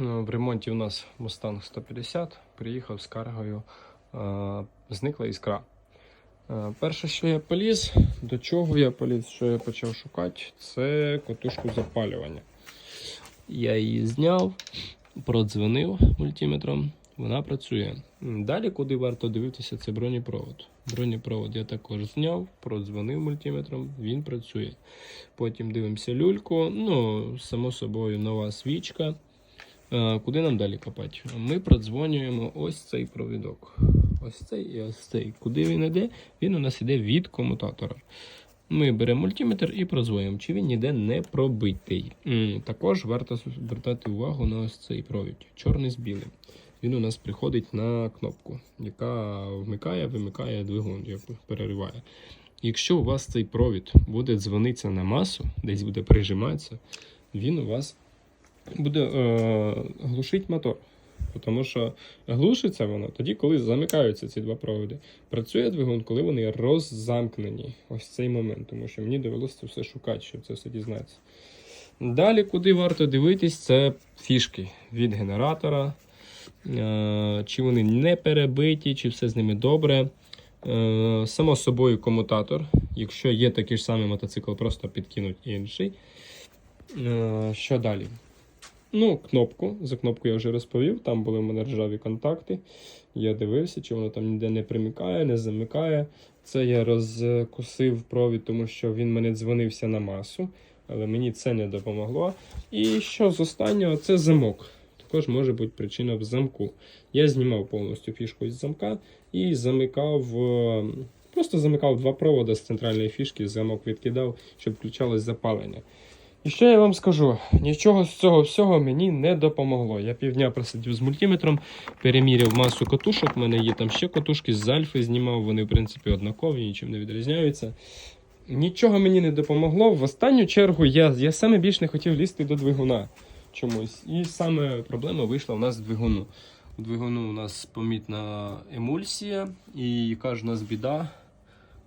Ну, В ремонті у нас Mustang 150. Приїхав з каргою, е, зникла іскра. Е, Перше, що я поліз, до чого я поліз, що я почав шукати, це котушку запалювання. Я її зняв, продзвонив мультиметром, вона працює. Далі, куди варто дивитися, це бронепровод. Бронепровод я також зняв, продзвонив мультиметром, він працює. Потім дивимося люльку. Ну, само собою, нова свічка. Е, Куди нам далі копати? Ми продзвонюємо ось цей провідок. Ось цей і ось цей. Куди він йде? Він у нас йде від комутатора. Ми беремо мультиметр і продзвонюємо, чи він ніде не пробитий. Також варто звертати увагу на ось цей провід, чорний з білим. Він у нас приходить на кнопку, яка вмикає, вимикає двигун, перериває. Якщо у вас цей провід буде дзвонитися на масу, десь буде прижиматися, він у вас буде е, глушити мотор. Тому що глушиться воно тоді, коли замикаються ці два проводи. Працює двигун, коли вони роззамкнені. Ось цей момент, тому що мені довелося все шукати, щоб це все дізнатися. Далі, куди варто дивитись, це фішки від генератора. Е, Чи вони не перебиті, чи все з ними добре. Е, Само собою комутатор. Якщо є такий ж самий мотоцикл, просто підкинуть інший. Е, Що далі? Ну, кнопку. За кнопку я вже розповів. Там були в мене ржаві контакти. Я дивився, чи воно там ніде не примикає, не замикає. Це я розкусив провід, тому що він мене дзвонився на масу, але мені це не допомогло. І що з останнього, це замок. Також може бути причина в замку. Я знімав повністю фішку із замка і замикав. е, Просто замикав два проводи з центральної фішки, замок відкидав, щоб включалось запалення. І що я вам скажу? Нічого з цього всього мені не допомогло. Я півдня просидів з мультиметром, переміряв масу катушок. У мене є там ще катушки з альфи знімав, вони, в принципі, однакові, нічим не відрізняються. Нічого мені не допомогло. В останню чергу я, я саме більш не хотів лізти до двигуна чомусь. І саме проблема вийшла у нас з двигуну. У двигуну у нас помітна емульсія, і яка ж у нас біда,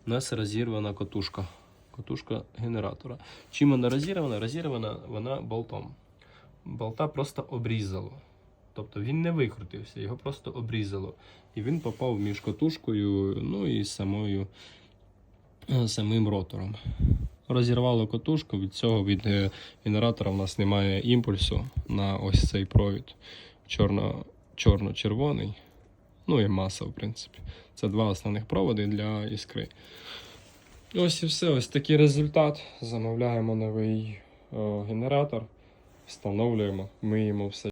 у нас розірвана катушка. Катушка генератора. Чим вона розірвана? Розірвана вона болтом. Болта просто обрізало. Тобто він не викрутився, його просто обрізало. І він попав між катушкою, ну і самою, е, самим ротором. Розірвало катушку, від цього від е, генератора в нас немає імпульсу на ось цей провід. Чорно, чорно-червоний. Ну і маса, в принципі. Це два основних проводи для іскри. Ось і все, ось такий результат. Замовляємо новий о, генератор, встановлюємо, миємо все.